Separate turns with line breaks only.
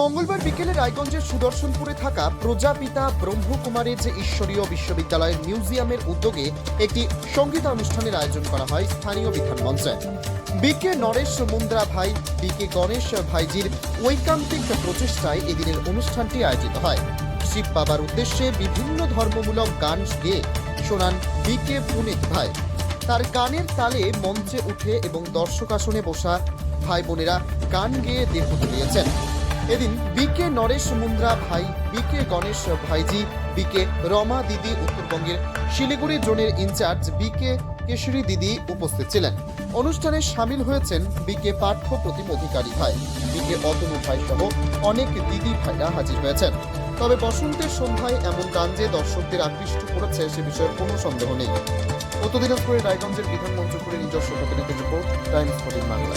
মঙ্গলবার বিকেলে রায়গঞ্জের সুদর্শনপুরে থাকা প্রজাপিতা ব্রহ্মকুমারের যে ঈশ্বরীয় বিশ্ববিদ্যালয়ের মিউজিয়ামের উদ্যোগে একটি সঙ্গীতানুষ্ঠানের আয়োজন করা হয় স্থানীয় বিধান মঞ্চে বিকে নরেশ মুন্দ্রা ভাই, বিকে গণেশ ভাইজির ঐকান্তিক প্রচেষ্টায় এদিনের অনুষ্ঠানটি আয়োজিত হয়। শিব বাবার উদ্দেশ্যে বিভিন্ন ধর্মমূলক গান গেয়ে শোনান বিকে পুনিত ভাই। তার গানের তালে মঞ্চে উঠে এবং দর্শক আসনে বসা ভাই বোনেরা গান গেয়ে দেহ তুলিয়েছেন এদিন বিকে নরেশ মুন্দ্রা ভাই বিকে গণেশ ভাইজি বিকে রমা দিদি উত্তরবঙ্গের শিলিগুড়ি জোনের ইনচার্জ বিকে কেশরী দিদি উপস্থিত ছিলেন। অনুষ্ঠানে সামিল হয়েছেন বিকে পার্থ প্রতিম অধিকারী ভাই বিকে অতনু ভাই সহ অনেক দিদি ভাইরা হাজির হয়েছেন। তবে বসন্তের সন্ধ্যায় এমন গান যে দর্শকদের আকৃষ্ট করেছে সে বিষয়ে কোনো সন্দেহ নেই। উত্তর দিনাজপুরের রায়গঞ্জের বিধান মঞ্চ করে নিজস্ব প্রতিনিধি রিপোর্ট, টাইমস ফোর্টিন বাংলা